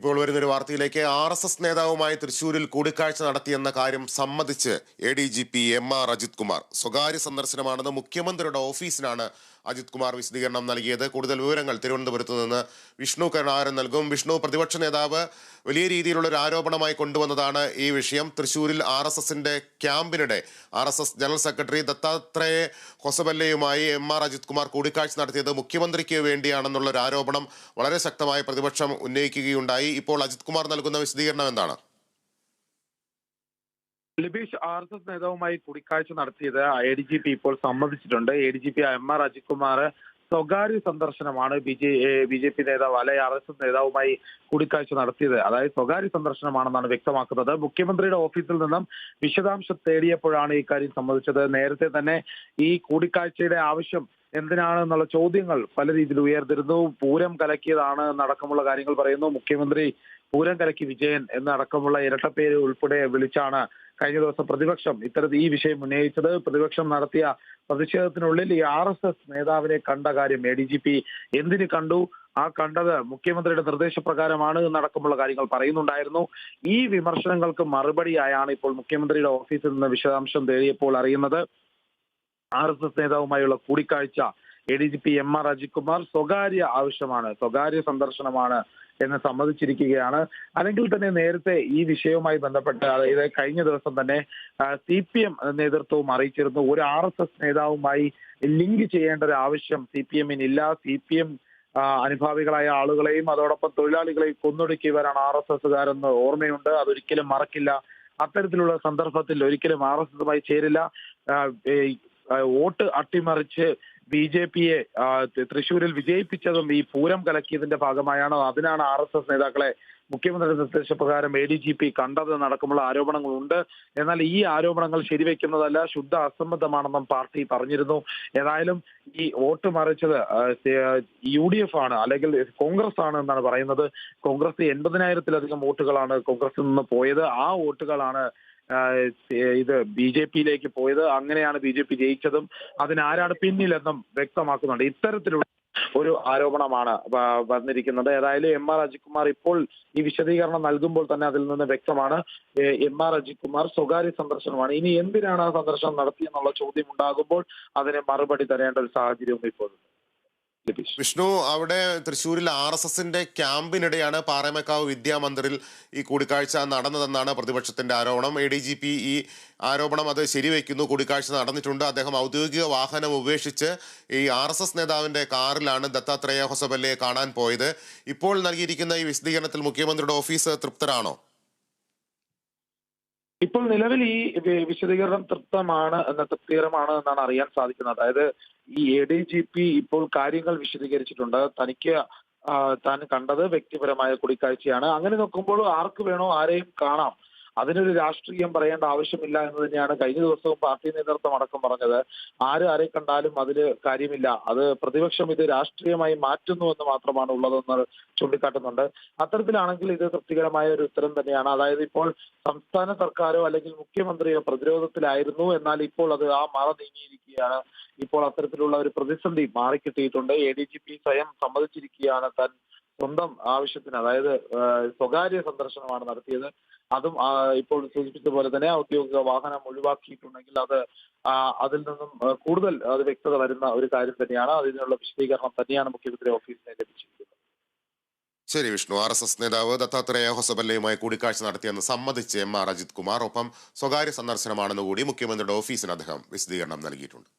ഇപ്പോൾ വരുന്നൊരു വാർത്തയിലേക്ക് ആർ എസ് എസ് നേതാവുമായി തൃശൂരിൽ കൂടിക്കാഴ്ച നടത്തിയെന്ന കാര്യം സമ്മതിച്ച് A D G P M R Ajith Kumar. സ്വകാര്യ സന്ദർശനമാണെന്ന് മുഖ്യമന്ത്രിയുടെ ഓഫീസിനാണ് അജിത് കുമാർ വിശദീകരണം നൽകിയത്. കൂടുതൽ വിവരങ്ങൾ തിരുവനന്തപുരത്ത് നിന്ന് വിഷ്ണു കരുണാകരൻ നൽകും. വിഷ്ണു പ്രതിപക്ഷ നേതാവ് വലിയ രീതിയിലുള്ള ഒരു ആരോപണമായി കൊണ്ടുവന്നതാണ് ഈ വിഷയം. തൃശൂരിൽ ആർ എസ് എസിന്റെ ക്യാമ്പിനിടെ R S S general secretary Dattatreya ഹൊസബല്ലയുമായി M R Ajith Kumar കൂടിക്കാഴ്ച നടത്തിയത് മുഖ്യമന്ത്രിക്ക് വേണ്ടിയാണെന്നുള്ള ഒരു ആരോപണം വളരെ ശക്തമായി പ്രതിപക്ഷം ഉന്നയിക്കുകയുണ്ടായി. ഇപ്പോൾ അജിത് കുമാർ നൽകുന്ന വിശദീകരണം എന്താണ്? ലിബീഷ് ആർ എസ് എസ് നേതാവുമായി കൂടിക്കാഴ്ച നടത്തിയത് എ ഡി ജി പി ഇപ്പോൾ സമ്മതിച്ചിട്ടുണ്ട്. A D G P M R Ajith Kumar സ്വകാര്യ സന്ദർശനമാണ് B J B J P നേതാവ് അല്ലെ ആർ എസ് എസ് നേതാവുമായി കൂടിക്കാഴ്ച നടത്തിയത്. അതായത് സ്വകാര്യ സന്ദർശനമാണെന്നാണ് വ്യക്തമാക്കുന്നത്. മുഖ്യമന്ത്രിയുടെ ഓഫീസിൽ നിന്നും വിശദാംശം തേടിയപ്പോഴാണ് ഇക്കാര്യം സംബന്ധിച്ചത്. നേരത്തെ തന്നെ ഈ കൂടിക്കാഴ്ചയുടെ ആവശ്യം എന്തിനാണ് എന്നുള്ള ചോദ്യങ്ങൾ പല രീതിയിൽ ഉയർന്നിരുന്നു. പൂരം കലക്കിയതാണ് എന്നടക്കമുള്ള കാര്യങ്ങൾ പറയുന്നു. മുഖ്യമന്ത്രി പൂരം കലക്കി വിജയൻ എന്നടക്കമുള്ള ഇരട്ടപ്പേര് ഉൾപ്പെടെ വിളിച്ചാണ് കഴിഞ്ഞ ദിവസം പ്രതിപക്ഷം ഇത്തരത്തിൽ ഈ വിഷയം ഉന്നയിച്ചത്. പ്രതിപക്ഷം നടത്തിയ പ്രതിഷേധത്തിനുള്ളിൽ ഈ ആർ എസ് എസ് നേതാവിനെ കണ്ട കാര്യം എ ഡി ജി പി എന്തിന് കണ്ടു? ആ കണ്ടത് മുഖ്യമന്ത്രിയുടെ നിർദ്ദേശപ്രകാരമാണ് എന്നടക്കമുള്ള കാര്യങ്ങൾ പറയുന്നുണ്ടായിരുന്നു. ഈ വിമർശനങ്ങൾക്ക് മറുപടിയായാണ് ഇപ്പോൾ മുഖ്യമന്ത്രിയുടെ ഓഫീസിൽ നിന്ന് വിശദാംശം തേടിയപ്പോൾ അറിയുന്നത്. ആർ എസ് എസ് നേതാവുമായുള്ള കൂടിക്കാഴ്ച A D G P M R Ajith Kumar സ്വകാര്യ ആവശ്യമാണ് സ്വകാര്യ സന്ദർശനമാണ് എന്ന് സമ്മതിച്ചിരിക്കുകയാണ്. അല്ലെങ്കിൽ തന്നെ നേരത്തെ ഈ വിഷയവുമായി ബന്ധപ്പെട്ട് അതായത് കഴിഞ്ഞ ദിവസം തന്നെ സി പി എം നേതൃത്വവും അറിയിച്ചിരുന്നു. ഒരു ആർ എസ് എസ് നേതാവുമായി ലിങ്ക് ചെയ്യേണ്ട ഒരു ആവശ്യം സി പി എമ്മിനില്ല സി പി എം അനുഭാവികളായ ആളുകളെയും അതോടൊപ്പം തൊഴിലാളികളെയും കൊന്നൊടുക്കിയവരാണ് ആർ എസ് എസ്സുകാരെന്ന് ഓർമ്മയുണ്ട്. അതൊരിക്കലും മറക്കില്ല. അത്തരത്തിലുള്ള സന്ദർഭത്തിൽ ഒരിക്കലും ആർ എസ് എസുമായി ചേരില്ല. വോട്ട് അട്ടിമറിച്ച് ബി ജെ പിയെ തൃശൂരിൽ വിജയിപ്പിച്ചതും ഈ പൂരം കലക്കിയതിന്റെ ഭാഗമായാണോ. അതിനാണ് ആർ എസ് എസ് നേതാക്കളെ മുഖ്യമന്ത്രിയുടെ നിർദ്ദേശപ്രകാരം എ ഡി ജി പി കണ്ടത് നടക്കുമുള്ള ആരോപണങ്ങളുണ്ട്. എന്നാൽ ഈ ആരോപണങ്ങൾ ശരിവെക്കുന്നതല്ല ശുദ്ധ അസംബന്ധമാണെന്നും പാർട്ടി പറഞ്ഞിരുന്നു. ഏതായാലും ഈ വോട്ട് മറിച്ചത് യു ഡി എഫ് ആണ് അല്ലെങ്കിൽ കോൺഗ്രസ് ആണ് എന്നാണ് പറയുന്നത്. കോൺഗ്രസ് എൺപതിനായിരത്തിലധികം വോട്ടുകളാണ് കോൺഗ്രസിൽ നിന്ന് പോയത്. ആ വോട്ടുകളാണ് ഇത് ബി ജെ പിയിലേക്ക് പോയത്. അങ്ങനെയാണ് ബി ജെ പി ജയിച്ചതും അതിനാരാണ് പിന്നിലെന്നും വ്യക്തമാക്കുന്നുണ്ട്. ഇത്തരത്തിലുള്ള ഒരു ആരോപണമാണ് വന്നിരിക്കുന്നത്. ഏതായാലും എം ആർ അജിത് കുമാർ ഇപ്പോൾ ഈ വിശദീകരണം നൽകുമ്പോൾ തന്നെ അതിൽ നിന്ന് വ്യക്തമാണ്. എം ആർ അജിത് കുമാർ സ്വകാര്യ സന്ദർശനമാണ്. ഇനി എന്തിനാണ് ആ സന്ദർശനം നടത്തിയെന്നുള്ള ചോദ്യം ഉണ്ടാകുമ്പോൾ അതിന് മറുപടി തരേണ്ട ഒരു സാഹചര്യവും വിഷ്ണു അവിടെ തൃശ്ശൂരിൽ ആർ എസ് എസിന്റെ ക്യാമ്പിനിടെയാണ് പാറമേക്കാവ് വിദ്യാമന്ദിറിൽ ഈ കൂടിക്കാഴ്ച നടന്നതെന്നാണ് പ്രതിപക്ഷത്തിന്റെ ആരോപണം. എ ഡി ജി പി ഈ ആരോപണം അത് ശരിവെക്കുന്നു കൂടിക്കാഴ്ച നടന്നിട്ടുണ്ട്. അദ്ദേഹം ഔദ്യോഗിക വാഹനം ഉപേക്ഷിച്ച് ഈ ആർ എസ് എസ് നേതാവിന്റെ കാറിലാണ് ദത്താത്രേയ ഹൊസബല്ലയെ കാണാൻ പോയത്. ഇപ്പോൾ നൽകിയിരിക്കുന്ന ഈ വിശദീകരണത്തിൽ മുഖ്യമന്ത്രിയുടെ ഓഫീസ് തൃപ്തരാണോ? ഇപ്പോൾ നിലവിൽ ഈ വിശദീകരണം തൃപ്തമാണ് എന്ന തൃപ്തികരമാണ് എന്നാണ് അറിയാൻ സാധിക്കുന്നത്. അതായത് ഈ എ ഡി ജി പി ഇപ്പോൾ കാര്യങ്ങൾ വിശദീകരിച്ചിട്ടുണ്ട്. തനിക്ക് താൻ കണ്ടത് വ്യക്തിപരമായ കൂടിക്കാഴ്ചയാണ്. അങ്ങനെ നോക്കുമ്പോൾ ആർക്ക് വേണോ ആരെയും കാണാം. അതിനൊരു രാഷ്ട്രീയം പറയേണ്ട ആവശ്യമില്ല എന്ന് തന്നെയാണ് കഴിഞ്ഞ ദിവസവും പാർട്ടി നേതൃത്വം അടക്കം പറഞ്ഞത്. ആര് ആരെ കണ്ടാലും അതിൽ കാര്യമില്ല. അത് പ്രതിപക്ഷം ഇത് രാഷ്ട്രീയമായി മാറ്റുന്നു എന്ന് മാത്രമാണ് ഉള്ളതെന്ന് ചൂണ്ടിക്കാട്ടുന്നുണ്ട്. അത്തരത്തിലാണെങ്കിൽ ഇത് തൃപ്തികരമായ ഒരു ഉത്തരം തന്നെയാണ്. അതായത് ഇപ്പോൾ സംസ്ഥാന സർക്കാരോ അല്ലെങ്കിൽ മുഖ്യമന്ത്രിയോ പ്രതിരോധത്തിലായിരുന്നു. എന്നാൽ ഇപ്പോൾ അത് ആ മറ നീങ്ങിയിരിക്കുകയാണ്. ഇപ്പോൾ അത്തരത്തിലുള്ള ഒരു പ്രതിസന്ധി മാറിക്കിട്ടിയിട്ടുണ്ട്. എ ഡി ജി പി സ്വയം സമ്മതിച്ചിരിക്കുകയാണ് താൻ സ്വന്തം ആവശ്യത്തിന് അതായത് സ്വകാര്യ സന്ദർശനമാണ് നടത്തിയത്. അതും ഇപ്പോൾ സൂചിപ്പിച്ച പോലെ തന്നെ ഔദ്യോഗിക വാഹനം ഒഴിവാക്കിയിട്ടുണ്ടെങ്കിൽ അത് അതിൽ നിന്നും കൂടുതൽ അത് വ്യക്തത വരുന്ന ഒരു കാര്യം തന്നെയാണ്. അതിനുള്ള വിശദീകരണം തന്നെയാണ് മുഖ്യമന്ത്രി ഓഫീസിനെ ലഭിച്ചിരിക്കുന്നത്. ശരി വിഷ്ണു. ആർ എസ് എസ് നേതാവ് ദത്താത്രേയ ഹൊസബല്ലയുമായി കൂടിക്കാഴ്ച നടത്തിയെന്ന് സമ്മതിച്ച് എം ആർ അജിത് കുമാർ. ഒപ്പം സ്വകാര്യ സന്ദർശനമാണെന്ന് കൂടി മുഖ്യമന്ത്രിയുടെ ഓഫീസിന് അദ്ദേഹം വിശദീകരണം നൽകിയിട്ടുണ്ട്.